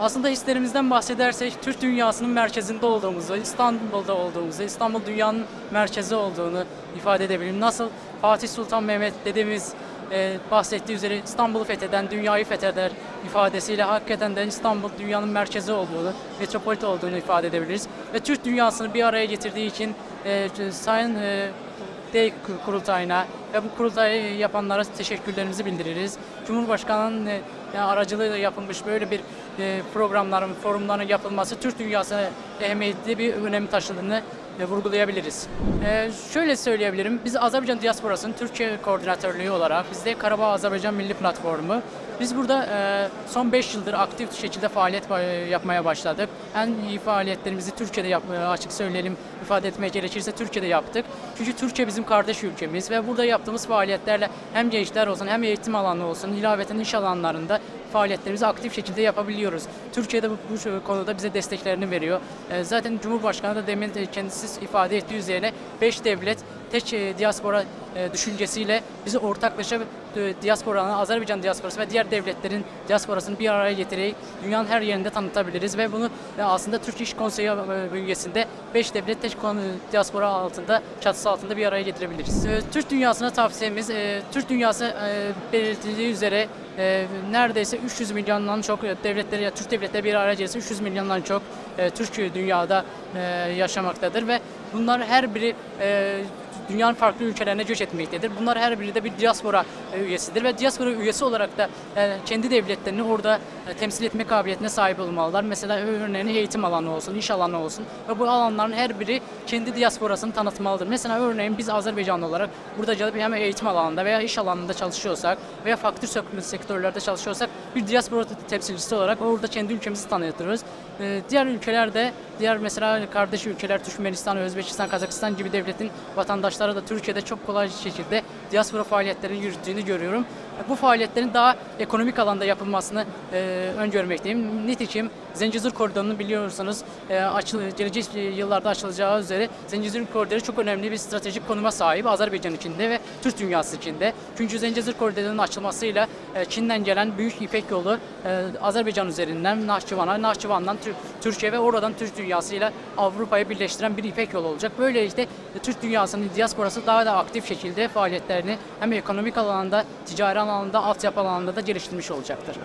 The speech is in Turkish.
Aslında hislerimizden bahsedersek Türk dünyasının merkezinde olduğumuzu, İstanbul'da olduğumuzu, İstanbul dünyanın merkezi olduğunu ifade edebilirim. Nasıl Fatih Sultan Mehmet dedemiz e, bahsettiği üzere İstanbul'u fetheden, dünyayı fetheder ifadesiyle hakikaten de İstanbul dünyanın merkezi olduğunu, metropolit olduğunu ifade edebiliriz. Ve Türk dünyasını bir araya getirdiği için e, Sayın e, D kurultayına ve bu kurultayı yapanlara teşekkürlerimizi bildiririz. Cumhurbaşkanının e, aracılığıyla yapılmış böyle bir e, programların, forumların yapılması Türk dünyasına ehemmiyetli bir önem taşıdığını e, vurgulayabiliriz. Şöyle söyleyebilirim, biz Azerbaycan Diasporası'nın Türkiye Koordinatörlüğü olarak, biz de Karabağ Azerbaycan Milli Platformu, biz burada e, son 5 yıldır aktif şekilde faaliyet yapmaya başladık. En iyi faaliyetlerimizi Türkiye'de yapmaya açık söyleyelim, ifade etmeye gerekirse Türkiye'de yaptık. Çünkü Türkiye bizim kardeş ülkemiz ve burada yaptığımız faaliyetlerle hem gençler olsun hem eğitim alanı olsun, ilaveten iş alanlarında faaliyetlerimizi aktif şekilde yapabiliyoruz. Türkiye'de bu, bu konuda bize desteklerini veriyor. E, zaten Cumhurbaşkanı da demin de kendisi ifade ettiği üzerine 5 devlet tek e, diaspora e, düşüncesiyle bizi ortaklaşa e, diasporanın, Azerbaycan diasporası ve diğer devletlerin diasporasını bir araya getirerek dünyanın her yerinde tanıtabiliriz ve bunu e, aslında Türk İş Konseyi bünyesinde 5 devlet tek konu diaspora altında, çatısı altında bir araya getirebiliriz. Türk dünyasına tavsiyemiz, Türk dünyası belirtildiği üzere neredeyse 300 milyondan çok devletleri, ya Türk devletleri bir araya gelirse 300 milyondan çok e, Türk dünyada yaşamaktadır ve bunlar her biri dünyanın farklı ülkelerine göç etmektedir. Bunlar her biri de bir diaspora e, üyesidir ve diaspora üyesi olarak da e, kendi devletlerini orada e, temsil etme kabiliyetine sahip olmalılar. Mesela örneğin eğitim alanı olsun, iş alanı olsun ve bu alanların her biri kendi diasporasını tanıtmalıdır. Mesela örneğin biz Azerbaycanlı olarak burada gelip hem eğitim alanında veya iş alanında çalışıyorsak veya farklı sek- sektörlerde çalışıyorsak bir diaspora temsilcisi olarak orada kendi ülkemizi tanıtırız. Diğer ülkelerde, diğer mesela kardeş ülkeler Türkmenistan, Özbekistan, Kazakistan gibi devletin vatandaşları da Türkiye'de çok kolay bir şekilde diaspora faaliyetlerini yürüttüğünü görüyorum. Bu faaliyetlerin daha ekonomik alanda yapılmasını e, öngörmekteyim. Nitekim Zencezur Koridoru'nu biliyorsunuz e, açıl, gelecek yıllarda açılacağı üzere Zencezur Koridoru çok önemli bir stratejik konuma sahip Azerbaycan içinde ve Türk dünyası içinde. Çünkü Zencezur Koridoru'nun açılmasıyla e, Çin'den gelen büyük İpek yolu e, Azerbaycan üzerinden Nahçıvan'a, Nahçıvan'dan Tür- Türkiye ve oradan Türk dünyasıyla Avrupa'yı birleştiren bir İpek yolu olacak. Böylelikle Türk dünyasının diasporası daha da aktif şekilde faaliyetlerini hem ekonomik alanda, ticari alanda, altyapı alanında da geliştirmiş olacaktır.